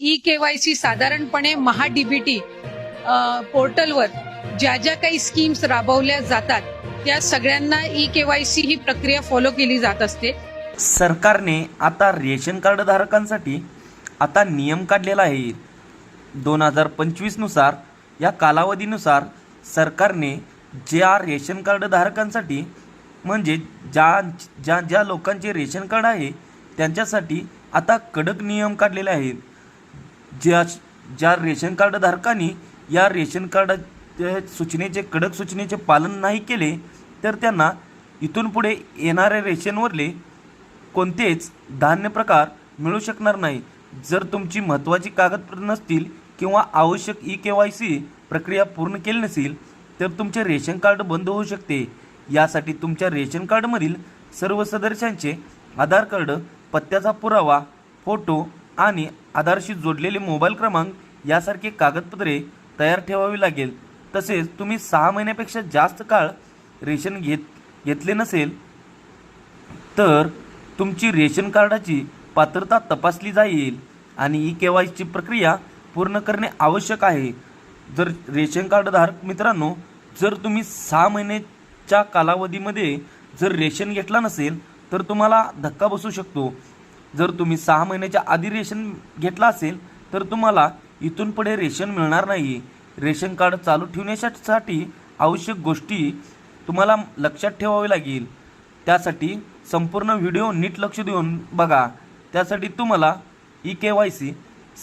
E K Y C साधारणपणे महाडीबीटी पोर्टलवर ज्या ज्या काही स्कीम्स राबवल्या जातात त्या सगळ्यांना ई के वाय सी ही प्रक्रिया फॉलो केली जात असते. सरकारने आता रेशन कार्ड धारकांसाठी आता नियम काढलेला आहे. दोन हजार पंचवीसनुसार या कालावधीनुसार सरकारने ज्या रेशन कार्ड धारकांसाठी म्हणजे ज्या ज्या ज्या लोकांचे रेशन कार्ड आहे त्यांच्यासाठी आता कडक नियम काढलेले आहेत. ज्या ज्या रेशन कार्ड धारकांनी या रेशन कार्ड सूचनेचे कडक सूचनेचे पालन नाही केले तर त्यांना इथून पुढे येणाऱ्या रेशनवरले कोणतेच धान्य प्रकार मिळू शकणार नाही. जर तुमची महत्त्वाची कागदपत्र नसतील किंवा आवश्यक ई के वाय सी प्रक्रिया पूर्ण केली नसेल तर तुमचे रेशन कार्ड बंद होऊ शकते. यासाठी तुमच्या रेशन कार्डमधील सर्व सदस्यांचे आधार कार्ड पत्त्याचा पुरावा फोटो आणि आधारशी जोडलेले मोबाईल क्रमांक यासारखे कागदपत्रे तयार ठेवावी लागेल. तसेच तुम्ही सहा महिन्यापेक्षा जास्त काळ रेशन घेत घेतले नसेल तर तुमची रेशन कार्डाची पात्रता तपासली जाईल आणि ई के वाय ची प्रक्रिया पूर्ण करणे आवश्यक आहे. जर रेशन कार्डधारक मित्रांनो जर तुम्ही सहा महिन्याच्या कालावधीमध्ये जर रेशन घेतला नसेल तर तुम्हाला धक्का बसू शकतो. जर तुम्ही सहा महिन्याच्या आधी रेशन घेतला असेल तर तुम्हाला इथून पुढे रेशन मिळणार नाही. रेशन कार्ड चालू ठेवण्यासाठी आवश्यक गोष्टी तुम्हाला लक्षात ठेवावी लागेल. त्यासाठी संपूर्ण व्हिडिओ नीट लक्ष देऊन बघा. त्यासाठी तुम्हाला ई के वाय सी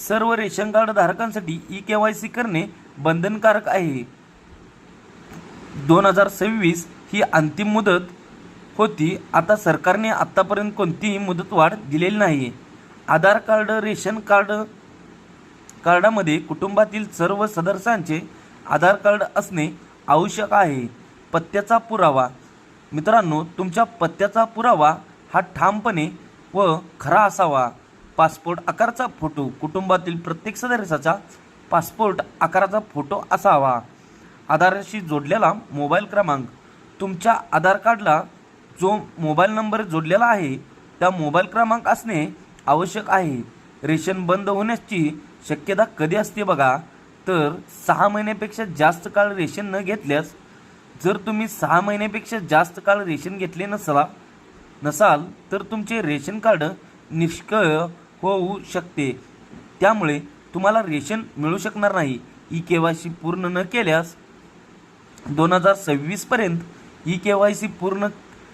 सर्व रेशन कार्ड धारकांसाठी ई के वाय सी करणे बंधनकारक आहे. दोन हजार सव्वीस ही अंतिम मुदत होती. आता सरकारने आत्तापर्यंत कोणतीही मुदतवाढ दिलेली नाही आधार कार्ड रेशन कार्ड कार्डामध्ये कुटुंबातील सर्व सदस्यांचे आधार कार्ड असणे आवश्यक आहे. पत्त्याचा पुरावा. मित्रांनो तुमच्या पत्त्याचा पुरावा हा ठामपणे व खरा असावा. पासपोर्ट आकाराचा फोटो. कुटुंबातील प्रत्येक सदस्याचा पासपोर्ट आकाराचा फोटो असावा. आधारशी जोडलेला मोबाईल क्रमांक. तुमच्या आधार कार्डला जो मोबाईल नंबर जोडलेला आहे त्या मोबाईल क्रमांक असणे आवश्यक आहे. रेशन बंद होण्याची शक्यता कधी असते बघा? तर सहा महिन्यापेक्षा जास्त काळ रेशन न घेतल्यास जर तुम्ही सहा महिन्यापेक्षा जास्त काळ रेशन घेतले नसला नसाल तर तुमचे रेशन कार्ड निष्क्रिय होऊ शकते. त्यामुळे तुम्हाला रेशन मिळू शकणार नाही. ई के वाय सी पूर्ण न केल्यास दोन हजार सव्वीसपर्यंत ई के वाय सी पूर्ण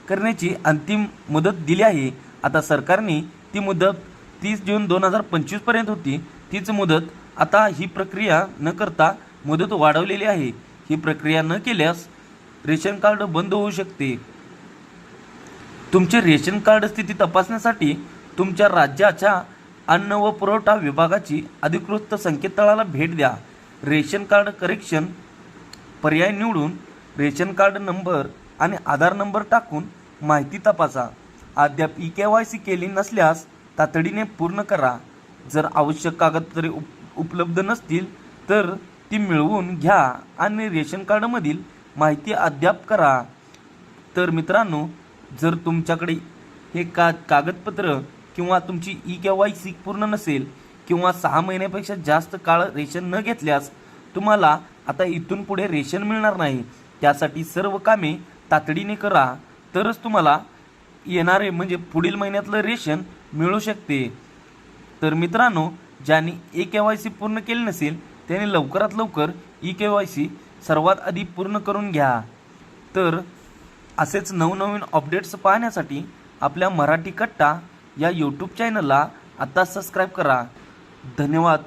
करण्याची अंतिम मुदत दिली आहे. आता सरकारने ती मुदत तीस जून दोन हजार पंचवीसपर्यंत होती. तीच मुदत आता ही प्रक्रिया न करता मुदत वाढवलेली आहे. ही प्रक्रिया न केल्यास रेशन कार्ड बंद होऊ शकते. तुमचे रेशन कार्ड स्थिती तपासण्यासाठी तुमच्या राज्याच्या अन्न व पुरवठा विभागाची अधिकृत संकेतस्थळाला भेट द्या. रेशन कार्ड करेक्शन पर्याय निवडून रेशन कार्ड नंबर आणि आधार नंबर टाकून माहिती तपासा. अद्याप ई के वाय सी केली नसल्यास तातडीने पूर्ण करा. जर आवश्यक कागदपत्रे उप उपलब्ध नसतील तर ती मिळवून घ्या आणि रेशन कार्डमधील माहिती अद्याप करा. तर मित्रांनो जर तुमच्याकडे हे का कागदपत्र किंवा तुमची ई के वाय सी पूर्ण नसेल किंवा सहा महिन्यापेक्षा जास्त काळ रेशन न घेतल्यास तुम्हाला आता इथून पुढे रेशन मिळणार नाही. त्यासाठी सर्व कामे तातडीने करा. तरच तुम्हाला येणारे म्हणजे पुढील महिन्यातलं रेशन मिळू शकते. तर मित्रांनो ज्यांनी ए के वाय सी पूर्ण केली नसेल त्याने लवकरात लवकर ई के वाय सी सर्वात आधी पूर्ण करून घ्या. तर असेच नवनवीन अपडेट्स पाहण्यासाठी आपल्या मराठी कट्टा या यूट्यूब चॅनलला आता सबस्क्राईब करा. धन्यवाद.